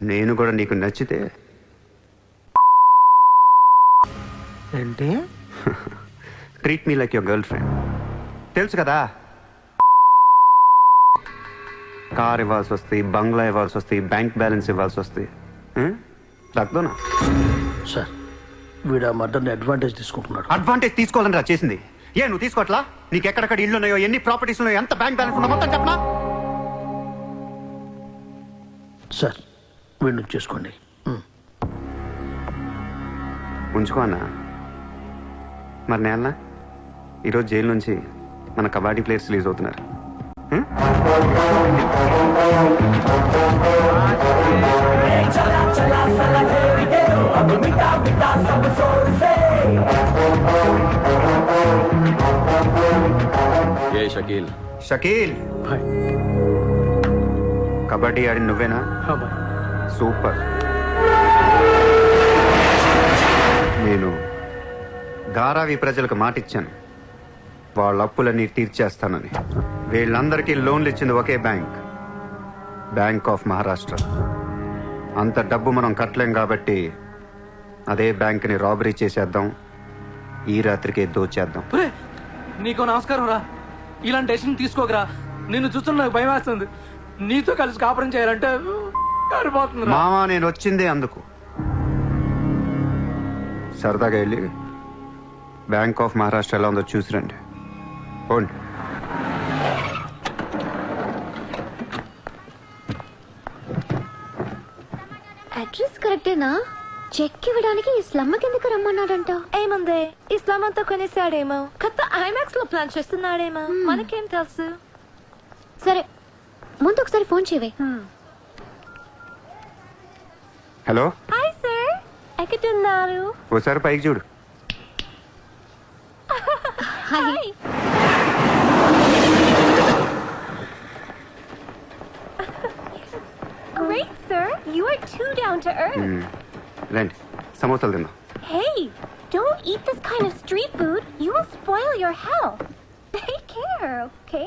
నేను కూడా నీకు నచ్చితే? ఏంటి? Treat me like your girl friend తెలుసు కదా? కార్ ఇవ్వాల్సి వస్తాయి బంగ్లా ఇవ్వాల్సి వస్తాయి బ్యాంక్ బ్యాలెన్స్ ఇవ్వాల్సి వస్తాయి రక్తోనా సార్ వీడు ఆ మర్డర్ని అడ్వాంటేజ్ తీసుకుంటున్నాడు. అడ్వాంటేజ్ తీసుకోవాలని రా చేసింది. ఏ నువ్వు తీసుకోవట్లా? నీకు ఎక్కడెక్కడ ఇల్లు ఉన్నాయో ఎన్ని ప్రాపర్టీస్ ఉన్నాయో ఎంత బ్యాంక్ బ్యాలెన్స్ ఉన్నా మొత్తం చెప్పనా? సార్ వీడిని చేసుకోండి. ఉంచుకో అన్న. మరి నేల ఈరోజు జైలు నుంచి మన కబడ్డీ ప్లేయర్స్ రిలీజ్ అవుతున్నారు? ఏ షకీల్? షకీల్! కబడ్డీ ఆడి నువ్వేనా? బాయ్. సూపర్. నేను ధారావి ప్రజలకు మాటిచ్చాను. వాళ్ళ అప్పులన్నీ తీర్చేస్తానని. వీళ్ళందరికీ లోన్లు ఇచ్చింది ఒకే బ్యాంక్. Bank of Maharashtra. అంత డబ్బు మనం కట్టలేం కాబట్టి అదే బ్యాంక్ని రాబరీ చేసేద్దాం. ఈ రాత్రికే దోచేద్దాం. నీకు నమస్కారం రా. ఇలాంటి డెసిషన్ తీసుకోకరా. నిన్ను చూస్తున్న నాకు భయం వేస్తుంది. నీతో కలిసి కాపురం చేయాలంటే మామా నేను వచ్చిందే అందుకు. సరదాగా వెళ్ళి బ్యాంక్ ఆఫ్ మహారాష్ట్ర ఎలా ఉందో చూసిరండి. పోండి. అడ్రస్ కరెక్టేనా? చెక్ ఇవ్వడానికి ఈ స్లమ్ కిందకి రమ్మన్నాడంట? ఏముంది? ఇస్లాం అంతా కొనేసాడేమో కొత్త ఐమాక్స్లో ప్లాన్ చేస్తున్నాడేమో. మనకేం తెలుసు? సరే ముందు ఒకసారి ఫోన్ చేయవే. హలో హాయ్ సార్ ఎక్కడున్నారు ఓసారి పైకి చూడు hi Great, sir. You are too down to earth. Hmm. రండి సమోసాలు తిందాం Hey, don't eat this kind of street food. You will spoil your health. Take care, okay?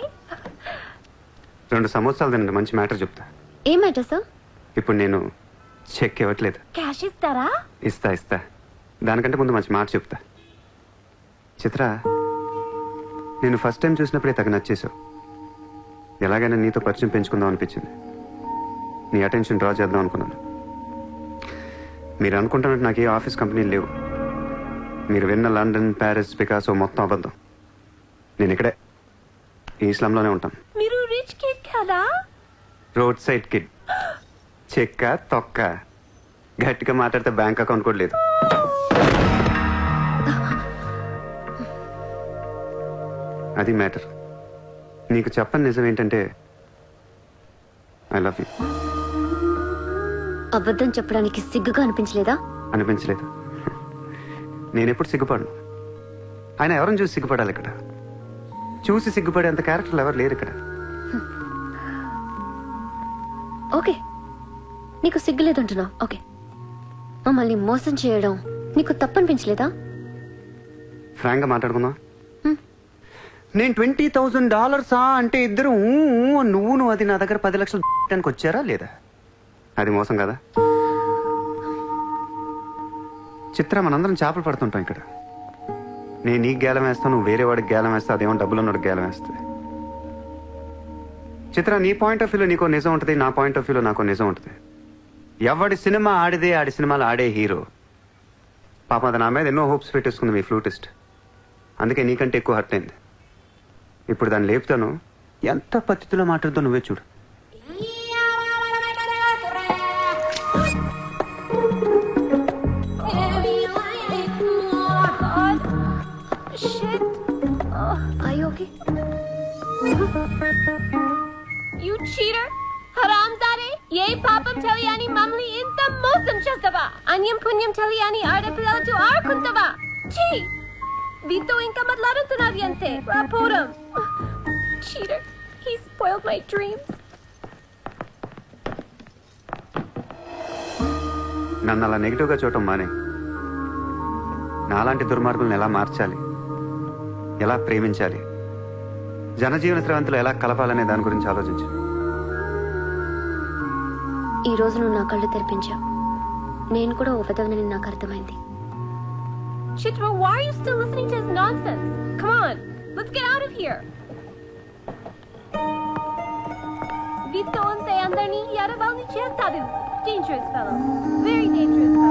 రెండు సమోసాలు తినండి మంచి మ్యాటర్ చెప్తా ఏం మ్యాటర్ సార్ ఇప్పుడు నేను చెక్ ఇవ్వట్లేదు. is tara? ఇస్తా ఇస్తా. దానికంటే ముందు మంచి మాట చెప్తా. చిత్ర నేను ఫస్ట్ టైం చూసినప్పుడే తగ్గ నచ్చేసావు ఎలాగైనా నీతో పరిచయం పెంచుకుందాం అనిపించింది. నీ అటెన్షన్ డ్రా చేద్దాం అనుకున్నాను. మీరు అనుకుంటున్నట్టు నాకు ఏ ఆఫీస్ కంపెనీలు లేవు. మీరు విన్న లండన్ ప్యారిస్ పికాసో మొత్తం అబద్ధం. నేను ఇక్కడే. ఈ ఇస్లాంలోనే ఉంటాను మీరు రిచ్ కిడ్ కదా? రోడ్ సైడ్ కిడ్ చెక్క తొక్క. గట్టిగా మాట్లాడితే బ్యాంక్ అకౌంట్ కూడా లేదు. అది మ్యాటర్. నీకు చెప్పని నిజం ఏంటంటే ఐ లవ్ యూ అబద్ధం చెప్పడానికి సిగ్గుగా అనిపించలేదా? అనిపించలేదు. నేను ఎప్పుడు సిగ్గుపడను. ఆయన ఎవరిని చూసి సిగ్గుపడాలి ఇక్కడ? చూసి సిగ్గుపడే అంత క్యారెక్టర్లు ఎవరు లేరు ఇక్కడ? ఓకే. నీకు సిగ్గు లేదంటున్నావు ఓకే. మమ్మల్ని మోసం చేయడం నీకు తప్పనిపించలేదా? ఫ్రాంక్గా మాట్లాడుకుందాం. నేను ట్వంటీ థౌజండ్ డాలర్సా అంటే ఇద్దరు నువ్వు నువ్వు అది నా దగ్గర పది లక్షలు పెట్టడానికి వచ్చారా లేదా? అది మోసం కదా? చిత్ర మనందరం చేపలు పడుతుంటాం ఇక్కడ. నేను నీకు గేలం వేస్తాను నువ్వు వేరే వాడికి గేలం వేస్తా అదేమో డబ్బులు ఉన్నాడు గేలం వేస్తుంది చిత్ర నీ పాయింట్ ఆఫ్ వ్యూలో నీకో నిజం ఉంటుంది నా పాయింట్ ఆఫ్ వ్యూలో నాకో నిజం ఉంటుంది. ఎవడి సినిమా ఆడిదే ఆడి సినిమాలు ఆడే హీరో. పాపం అది నా మీద ఎన్నో హోప్స్ పెట్టేసుకుంది మీ ఫ్లూటిస్ట్. అందుకే నీకంటే ఎక్కువ హర్ట్ అయింది. ఇప్పుడు దాన్ని లేపుతాను. ఎంత పద్ధతిలో మాట్లాడుతో నువ్వే చూడు. You cheater! హరాంజాదే ఏ పాపం తెలియని మమ్మల్ని ఇంత మోసం చేస్తావా? అన్యం పుణ్యం తెలియని ఆడపిల్లలతో ఆడుకుంటావా? చీ వీతో ఇంకా మాట్లాడుతున్నది అంతే. రాపోరం cheater he spoiled my dreams నన్ను అలా నెగిటివ్గా చూడటం మానే. నాలాంటి దుర్మార్గులను ఎలా మార్చాలి? ఎలా ప్రేమించాలి? జనజీవన స్రవంతులు ఎలా కలపాలనే దాని గురించి ఆలోచించు. ఈ రోజు నువ్వు నా కళ్ళు తెరిపించావు నేను కూడా ఓ విధవనని నాకు అర్థమైంది Chitra, why are you still listening to his nonsense? Come on, let's get out of here. Vito ante andarni yarabalni chestadu. Dangerous fellow. Very dangerous fellow.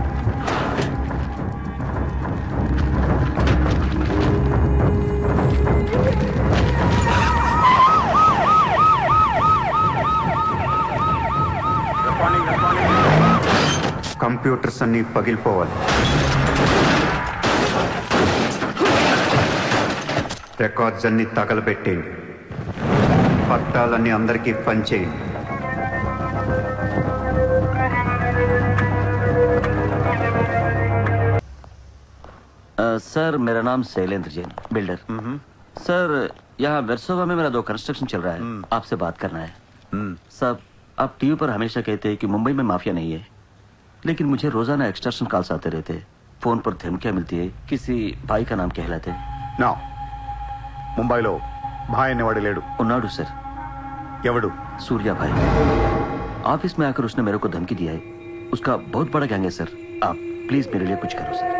Computers అన్నీ పగిలిపోవాలి రికార్డ్స్ అన్ని తగలబెట్టేయండి పట్టాలన్నీ అందరికీ పంచేయండి अ, सर मेरा नाम शैलेंद्र जैन बिल्डर सर यहाँ वेरसोवा में मेरा दो construction चल रहा है आपसे बात करना है सर आप टीवी पर हमेशा कहते हैं कि मुंबई में माफिया नहीं है लेकिन मुझे रोजाना एक्सटर्शन कॉल्स आते रहते हैं फोन पर धमकियां मिलती है किसी भाई का नाम कहलाते हैं నా ముంబైలో భాయ్ అనేవాడు లేడు उन्नाडू सर ఎవడు सूर्या भाई ऑफिस में आकर उसने मेरे को धमकी दिया है उसका बहुत बड़ा गैंग है सर आप प्लीज मेरे लिए कुछ करो सर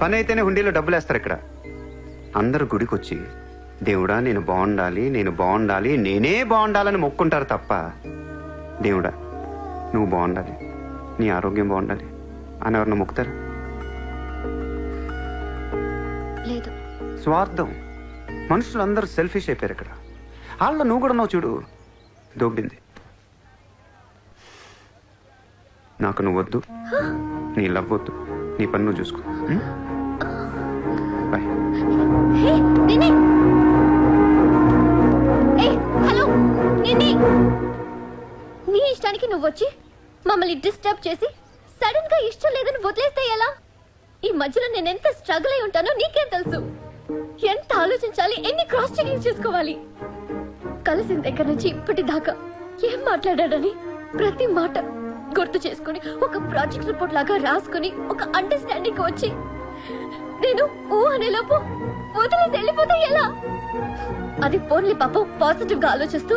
పని అయితేనే హుండీలో డబ్బులు వేస్తారు ఇక్కడ. అందరు గుడికి వచ్చి దేవుడా నేను బాగుండాలి నేను బాగుండాలి నేనే బాగుండాలని మొక్కుంటారు తప్ప దేవుడా నువ్వు బాగుండాలి నీ ఆరోగ్యం బాగుండాలి అని ఎవరన్నా మొక్కుతారు? లేదు. స్వార్థం. మనుషులందరూ సెల్ఫిష్ అయిపోయారు ఇక్కడ. వాళ్ళ నువ్వు కూడా ఉన్నావు చూడు దొబ్బింది. నాకు నువ్వు వద్దు నీ లవ్ వద్దు నీ పని నువ్వు చూసుకో నీ నువ్వు వచ్చి మమ్మల్ని డిస్టర్బ్ చేసి సడన్గా ఇష్టం లేదని వదిలేస్తే ఎలా? ఈ మధ్యలో నేను ఎంత స్ట్రగుల్ అయి ఉంటానో నీకేం తెలుసు. ఎంత ఆలోచించాలి ఎన్ని క్రాస్ చెకింగ్ చేసుకోవాలి. కలిసిన దగ్గర నుంచి ఇప్పటి దాకా ఏం మాట్లాడాడని ప్రతి మాట గుర్తు చేసుకుని ఒక ప్రాజెక్ట్ రిపోర్ట్ లాగా రాసుకుని ఒక అండర్స్టాండింగ్ వచ్చి నేను ఊ అనేలోపు వదిలేసి వెళ్ళిపోతే ఎలా? అది పోన్లే పాపం పాజిటివ్గా ఆలోచిస్తూ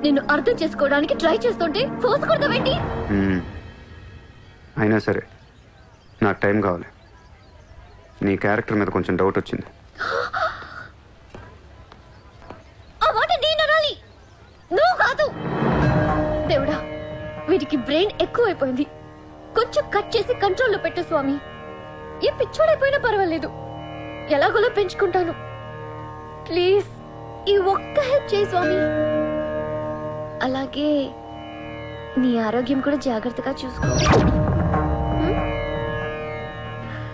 నిన్ను అర్థం చేసుకోవడానికి ట్రై చేస్తుంటే ఫోర్స్ కొడతావేంటి? ఉం. అయినా సరే నాకు టైం కావాలి. నీ క్యారెక్టర్ మీద కొంచెం డౌట్ వచ్చింది. ఆ మాట నేను అనాలి. నువ్వు కాదు. దేవుడా వీడికి బ్రెయిన్ ఎక్కువైపోయింది. కొంచెం కట్ చేసి కంట్రోల్లో పెట్టు స్వామి. ఏ పిచ్చోడైపోయినా పర్వాలేదు. ఎలాగోలా పెంచుకుంటాను. ప్లీజ్ ఈ ఒక్క హెల్ప్ చేయి స్వామి. అలాగే నీ ఆరోగ్యం కూడా జాగ్రత్తగా చూసుకో.